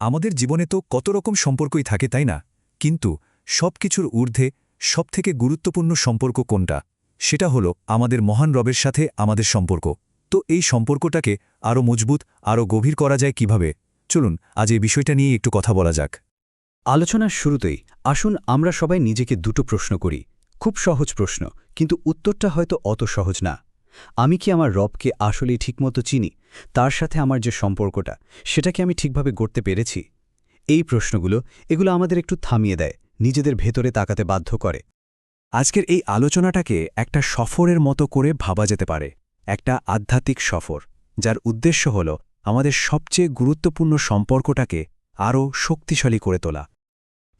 আমাদের জীবনে তো কত রকম সম্পর্কই থাকে, তাই না? কিন্তু সব কিছুর ঊর্ধ্বে সবথেকে গুরুত্বপূর্ণ সম্পর্ক কোনটা? সেটা হলো আমাদের মহান রবের সাথে আমাদের সম্পর্ক। তো এই সম্পর্কটাকে আরও মজবুত আরও গভীর করা যায় কীভাবে? চলুন, আজ এই বিষয়টা নিয়ে একটু কথা বলা যাক। আলোচনার শুরুতেই আসুন আমরা সবাই নিজেকে দুটো প্রশ্ন করি। খুব সহজ প্রশ্ন, কিন্তু উত্তরটা হয়তো অত সহজ না। আমি কি আমার রবকে আসলেই ঠিকমতো চিনি? তার সাথে আমার যে সম্পর্কটা সেটা কি আমি ঠিকভাবে গড়তে পেরেছি। এই প্রশ্নগুলো, এগুলো আমাদের একটু থামিয়ে দেয়, নিজেদের ভেতরে তাকাতে বাধ্য করে। আজকের এই আলোচনাটাকে একটা সফরের মতো করে ভাবা যেতে পারে, একটা আধ্যাত্মিক সফর, যার উদ্দেশ্য হল আমাদের সবচেয়ে গুরুত্বপূর্ণ সম্পর্কটাকে আরও শক্তিশালী করে তোলা।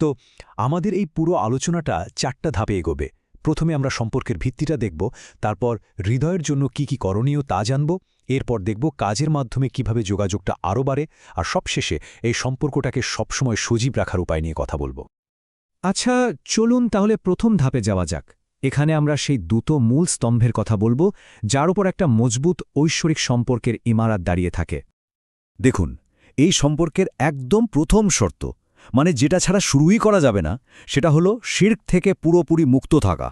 তো, আমাদের এই পুরো আলোচনাটা চারটা ধাপে এগোবে। প্রথমে আমরা সম্পর্কের ভিত্তিটা দেখব, তারপর হৃদয়ের জন্য কি কি করণীয় তা জানব এরপর দেখব কাজের মাধ্যমে কীভাবে যোগাযোগটা আরও বাড়ে, আর সবশেষে এই সম্পর্কটাকে সবসময় সজীব রাখার উপায় নিয়ে কথা বলব। আচ্ছা চলুন তাহলে প্রথম ধাপে যাওয়া যাক। এখানে আমরা সেই দুটো মূল স্তম্ভের কথা বলব, যার উপর একটা মজবুত ঐশ্বরিক সম্পর্কের ইমারাত দাঁড়িয়ে থাকে। দেখুন, এই সম্পর্কের একদম প্রথম শর্ত মানে যেটা ছাড়া শুরুই করা যাবে না, সেটা হলো শির্ক থেকে পুরোপুরি মুক্ত থাকা।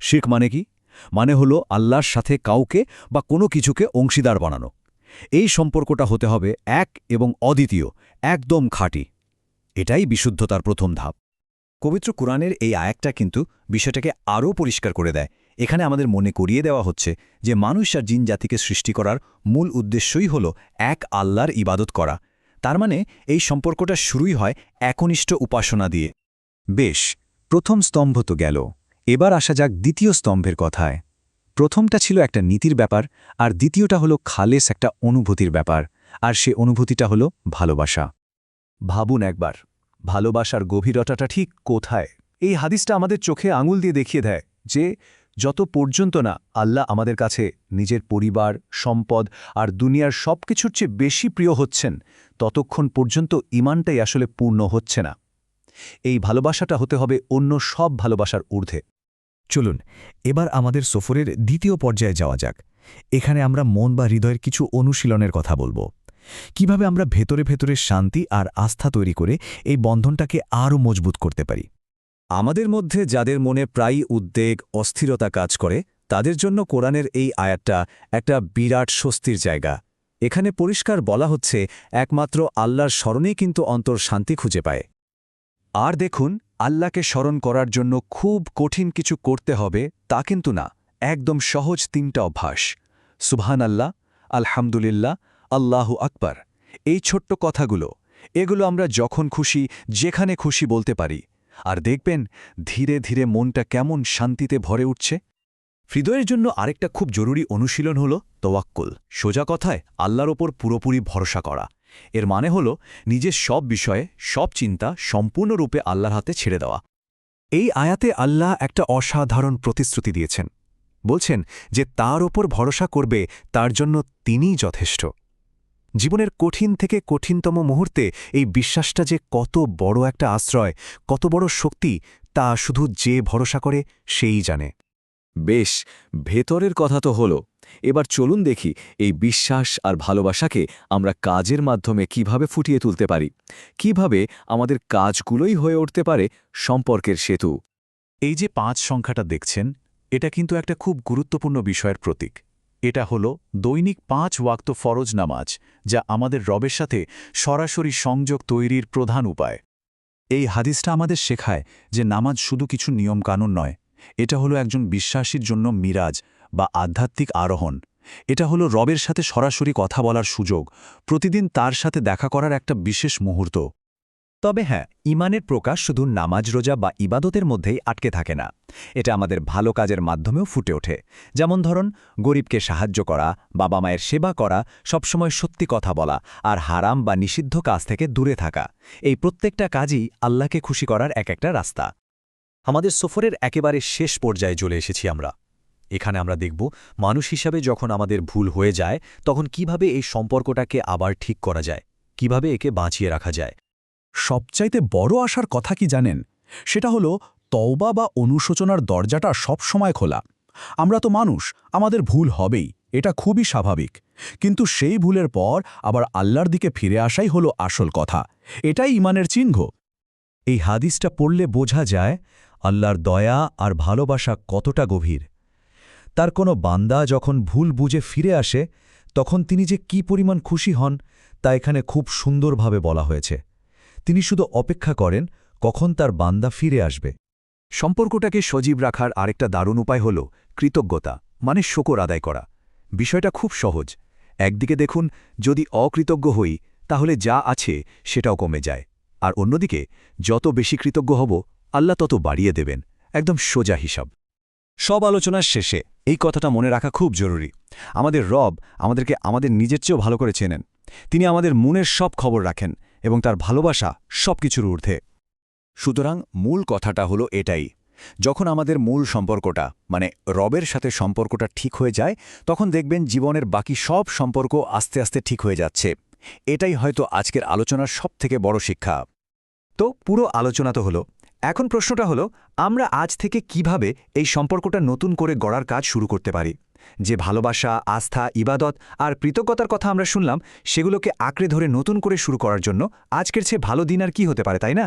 শির্ক মানে কি? মানে হলো আল্লাহর সাথে কাউকে বা কোনো কিছুকে অংশীদার বানানো। এই সম্পর্কটা হতে হবে এক এবং অদ্বিতীয়, একদম খাঁটি। এটাই বিশুদ্ধতার প্রথম ধাপ। পবিত্র কোরআনের এই আয়াকটা কিন্তু বিষয়টাকে আরও পরিষ্কার করে দেয়। এখানে আমাদের মনে করিয়ে দেওয়া হচ্ছে যে মানুষ আর জিন জাতিকে সৃষ্টি করার মূল উদ্দেশ্যই হল এক আল্লাহর ইবাদত করা। তার মানে এই সম্পর্কটা শুরুই হয় একনিষ্ঠ উপাসনা দিয়ে। বেশ, প্রথম স্তম্ভ তো গেল। এবার আসা যাক দ্বিতীয় স্তম্ভের কথায়। প্রথমটা ছিল একটা নীতির ব্যাপার, আর দ্বিতীয়টা হলো খালেস একটা অনুভূতির ব্যাপার, আর সে অনুভূতিটা হলো ভালোবাসা। ভাবুন একবার, ভালোবাসার গভীরতাটা ঠিক কোথায়? এই হাদিসটা আমাদের চোখে আঙুল দিয়ে দেখিয়ে দেয় যে, যত পর্যন্ত না আল্লাহ আমাদের কাছে নিজের পরিবার, সম্পদ, আর দুনিয়ার সব কিছুর চেয়ে বেশি প্রিয় হচ্ছেন, ততক্ষণ পর্যন্ত ইমানটাই আসলে পূর্ণ হচ্ছে না। এই ভালোবাসাটা হতে হবে অন্য সব ভালোবাসার ঊর্ধ্বে। চলুন, এবার আমাদের সফরের দ্বিতীয় পর্যায়ে যাওয়া যাক। এখানে আমরা মন বা হৃদয়ের কিছু অনুশীলনের কথা বলব। কীভাবে আমরা ভেতরে ভেতরে শান্তি আর আস্থা তৈরি করে এই বন্ধনটাকে আরও মজবুত করতে পারি? আমাদের মধ্যে যাদের মনে প্রায়ই উদ্বেগ, অস্থিরতা কাজ করে, তাদের জন্য কোরআনের এই আয়াতটা একটা বিরাট স্বস্তির জায়গা। এখানে পরিষ্কার বলা হচ্ছে, একমাত্র আল্লাহর স্মরণেই কিন্তু অন্তর শান্তি খুঁজে পায়। আর দেখুন আল্লাহকে স্মরণ করার জন্য খুব কঠিন কিছু করতে হবে তা কিন্তু না, একদম সহজ তিনটা অভ্যাস। সুবহান আল্লাহ আলহামদুলিল্লাহ, আল্লাহু আকবার। এই ছোট্ট কথাগুলো, এগুলো আমরা যখন খুশি, যেখানে খুশি বলতে পারি। আর দেখবেন, ধীরে ধীরে মনটা কেমন শান্তিতে ভরে উঠছে। হৃদয়ের জন্য আরেকটা খুব জরুরি অনুশীলন হল তোয়াক্কুল। সোজা কথায়, আল্লাহর ওপর পুরোপুরি ভরসা করা। এর মানে হল নিজের সব বিষয়ে, সব চিন্তা সম্পূর্ণরূপে আল্লাহর হাতে ছেড়ে দেওয়া। এই আয়াতে আল্লাহ একটা অসাধারণ প্রতিশ্রুতি দিয়েছেন। বলছেন যে তার ওপর ভরসা করবে, তার জন্য তিনিই যথেষ্ট। জীবনের কঠিন থেকে কঠিনতম মুহূর্তে এই বিশ্বাসটা যে কত বড় একটা আশ্রয়, কত বড় শক্তি, তা শুধু যে ভরসা করে, সেই জানে। বেশ, ভেতরের কথা তো হলো। এবার চলুন দেখি এই বিশ্বাস আর ভালোবাসাকে আমরা কাজের মাধ্যমে কীভাবে ফুটিয়ে তুলতে পারি। কীভাবে আমাদের কাজগুলোই হয়ে উঠতে পারে সম্পর্কের সেতু। এই যে পাঁচ সংখ্যাটা দেখছেন, এটা কিন্তু একটা খুব গুরুত্বপূর্ণ বিষয়ের প্রতীক। এটা হল দৈনিক পাঁচ ওয়াক্ত ফরজ নামাজ, যা আমাদের রবের সাথে সরাসরি সংযোগ তৈরির প্রধান উপায়। এই হাদিসটা আমাদের শেখায় যে নামাজ শুধু কিছু নিয়মকানুন নয় এটা হলো একজন বিশ্বাসীর জন্য মিরাজ বা আধ্যাত্মিক আরোহণ। এটা হলো রবের সাথে সরাসরি কথা বলার সুযোগ, প্রতিদিন তার সাথে দেখা করার একটা বিশেষ মুহূর্ত। তবে হ্যাঁ ইমানের প্রকাশ শুধু নামাজ, রোজা বা ইবাদতের মধ্যেই আটকে থাকে না। এটা আমাদের ভালো কাজের মাধ্যমেও ফুটে ওঠে। যেমন ধরুন, গরিবকে সাহায্য করা, বাবা মায়ের সেবা করা, সবসময় সত্যি কথা বলা আর হারাম বা নিষিদ্ধ কাজ থেকে দূরে থাকা। এই প্রত্যেকটা কাজই আল্লাহকে খুশি করার এক একটা রাস্তা। আমাদের সফরের একেবারে শেষ পর্যায়ে চলে এসেছি আমরা। এখানে আমরা দেখব মানুষ হিসাবে যখন আমাদের ভুল হয়ে যায়, তখন কীভাবে এই সম্পর্কটাকে আবার ঠিক করা যায়, কীভাবে একে বাঁচিয়ে রাখা যায়। সবচাইতে বড় আসার কথা কি জানেন? সেটা হলো, তওবা বা অনুশোচনার দরজাটা সব সময় খোলা। আমরা তো মানুষ, আমাদের ভুল হবেই, এটা খুবই স্বাভাবিক। কিন্তু সেই ভুলের পর আবার আল্লাহর দিকে ফিরে আসাই হলো আসল কথা। এটাই ইমানের চিহ্ন। এই হাদিসটা পড়লে বোঝা যায় আল্লাহর দয়া আর ভালোবাসা কতটা গভীর। তার কোনো বান্দা যখন ভুল বুঝে ফিরে আসে, তখন তিনি যে কি পরিমাণ খুশি হন, তা এখানে খুব সুন্দরভাবে বলা হয়েছে। তিনি শুধু অপেক্ষা করেন, কখন তার বান্দা ফিরে আসবে। সম্পর্কটাকে সজীব রাখার আরেকটা দারুণ উপায় হল কৃতজ্ঞতা মানে শকর আদায় করা। বিষয়টা খুব সহজ। একদিকে দেখুন, যদি অকৃতজ্ঞ হই, তাহলে যা আছে সেটাও কমে যায়। আর অন্যদিকে, যত বেশি কৃতজ্ঞ হব আল্লাহ তত বাড়িয়ে দেবেন, একদম সোজা হিসাব। সব আলোচনার শেষে এই কথাটা মনে রাখা খুব জরুরি। আমাদের রব আমাদেরকে আমাদের নিজের চেয়েও ভালো করে চেনেন। তিনি আমাদের মনের সব খবর রাখেন এবং তার ভালোবাসা সব কিছুর ঊর্ধ্বে। সুতরাং মূল কথাটা হলো এটাই, যখন আমাদের মূল সম্পর্কটা মানে রবের সাথে সম্পর্কটা ঠিক হয়ে যায়, তখন দেখবেন জীবনের বাকি সব সম্পর্ক আস্তে আস্তে ঠিক হয়ে যাচ্ছে। এটাই হয়তো আজকের আলোচনার সবথেকে বড় শিক্ষা। তো পুরো আলোচনা তো হলো এখন প্রশ্নটা হলো, আমরা আজ থেকে কীভাবে এই সম্পর্কটা নতুন করে গড়ার কাজ শুরু করতে পারি? যে ভালোবাসা, আস্থা, ইবাদত আর কৃতজ্ঞতার কথা আমরা শুনলাম, সেগুলোকে আঁকড়ে ধরে নতুন করে শুরু করার জন্য আজকের চেয়ে ভালো দিন আর কি হতে পারে, তাই না?